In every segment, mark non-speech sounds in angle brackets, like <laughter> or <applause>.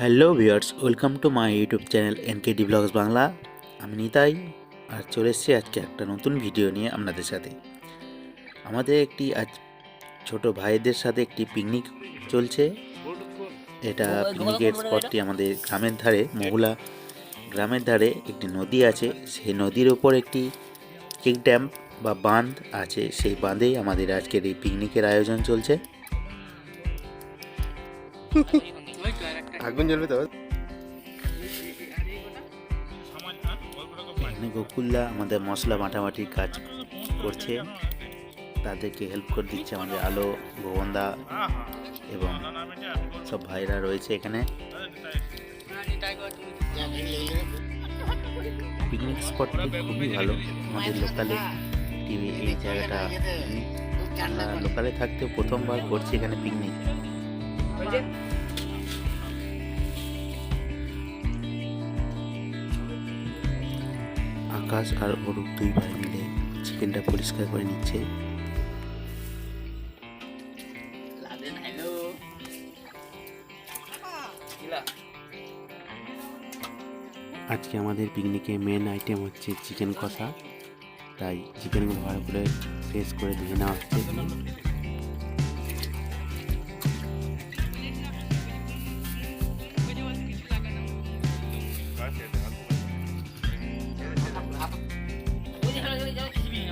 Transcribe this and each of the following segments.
Hello viewers welcome to my YouTube channel N K NKD vlogs Bangla আমি নিতাই, আর চলে এসেছি আজকে একটা নতুন ভিডিও নিয়ে আপনাদের সাথে। আমাদের একটি আজ ছোট ভাইদের সাথে একটি পিকনিক চলছে। এটা পিকনিকের স্পটটি আমাদের গ্রামের ধারে, মহুলা গ্রামের ধারে একটি নদী আছে। সেই নদীর ওপর একটি চেক ড্যাম বা বাঁধ আছে। সেই বাঁধেই আমাদের আজকের এই পিকনিকের আয়োজন চলছে। <laughs> আগুন জ্বলবে তো? এখানে গোকুল্লা আমাদের মশলা বাটাবাটির কাজ করছে। তাদেরকে হেল্প করে দিচ্ছে আমাদের আলো ভুবনদা এবং সব ভাইরা রয়েছে এখানে। পিকনিক স্পটটি খুবই ভালো। আমাদের লোকালে এই জায়গাটা। আমরা লোকালে থাকতেও প্রথমবার করছি এখানে পিকনিক আকাশ আর অরূপ দুই ভাই মিলে চিকেনটা পরিষ্কার করে নিচ্ছে। আজকে আমাদের পিকনিকে মেন আইটেম হচ্ছে চিকেন কষা। তাই চিকেনগুলো ভালো করে ফ্রেশ করে ধুয়ে নেওয়া হচ্ছে।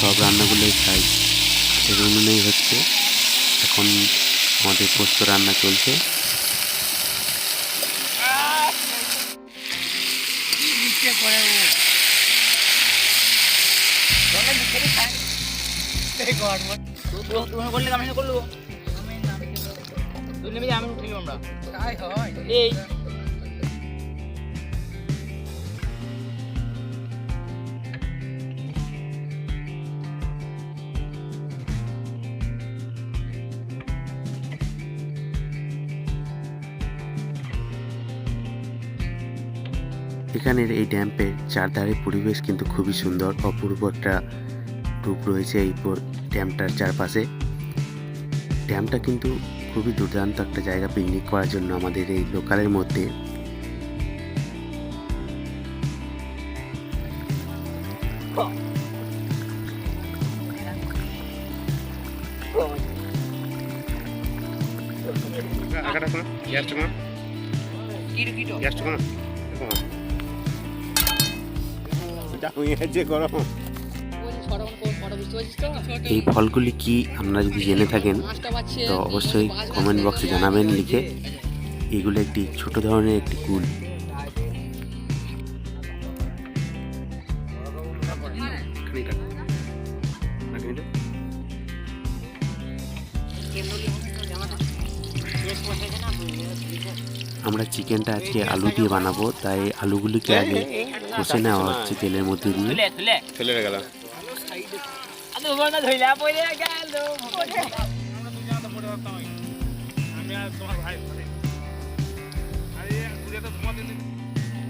সব রান্নাগুলোই খাই। উনুনেই হচ্ছে এখন আমাদের পোস্ত রান্না চলছে। আমি উঠিলাম আমরা এই। এখানের এই ড্যাম্পের চারধারে পরিবেশ কিন্তু খুবই সুন্দর। অপূর্ব একটা রূপ রয়েছে এই ড্যামটার চারপাশে। ড্যামটা কিন্তু খুবই দুর্দান্ত একটা জায়গা পিকনিক করার জন্য আমাদের এই লোকালের মধ্যে। শোনো গ্যাসটা এই ফলগুলি কি আপনারা যদি জেনে থাকেন, তো অবশ্যই কমেন্ট বক্সে জানাবেন, লিখে। এগুলো একটি ছোট ধরনের একটি কুল। আমরা চিকেনটা আজকে আলু দিয়ে বানাবো তাই আলুগুলিকে আগে কষে নেওয়া হচ্ছে তেলের মধ্যে দিয়ে।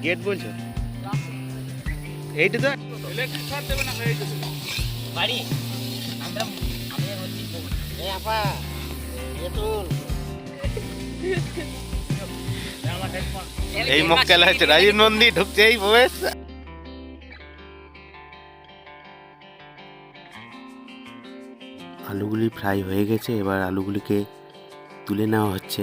গেট বলছো? এইটা তো বাড়ি। আমরা আমি হচ্ছি এ আপা এতুল এই মক্কেল হচ্ছে রাজীব নন্দী ঢুকছে, এই প্রবেশ আলুগুলি ফ্রাই হয়ে গেছে, এবার আলুগুলিকে তুলে নেওয়া হচ্ছে।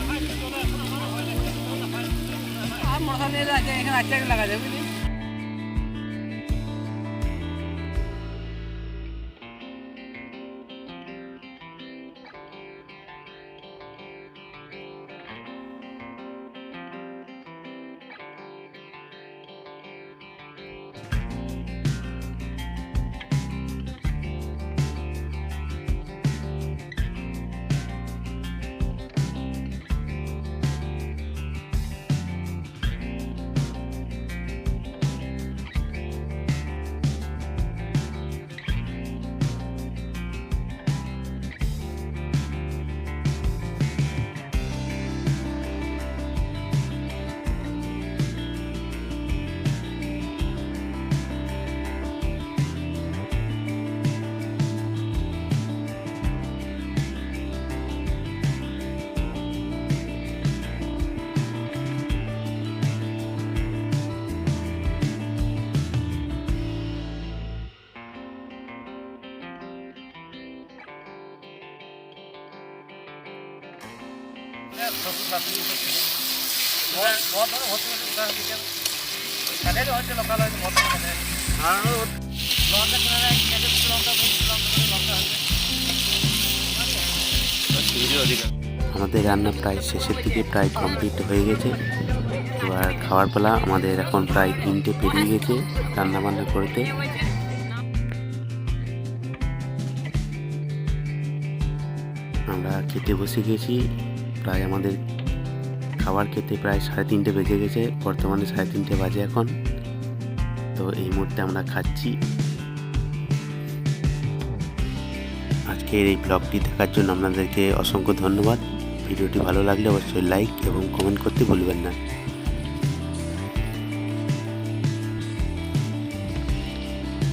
চোখ হাতা ঝালা ঝালা সরিয়ে সরিয়ে আমাদের রান্না প্রায় শেষের দিকে প্রায় কমপ্লিট হয়ে গেছে। এবার খাওয়ার পালা আমাদের এখন প্রায় তিনটে পেরিয়ে গেছে রান্না বান্না করতে। আমরা খেতে বসে গেছি। প্রায় আমাদের খাবার খেতে প্রায় সাড়ে তিনটে বেজে গেছে, বর্তমানে সাড়ে তিনটে বাজে এখন। তো এই মুহূর্তে আমরা খাচ্ছি। আজকের এই ব্লগটি দেখার জন্য আপনাদেরকে অসংখ্য ধন্যবাদ। ভিডিওটি ভালো লাগলে অবশ্যই লাইক এবং কমেন্ট করতে ভুলবেন না।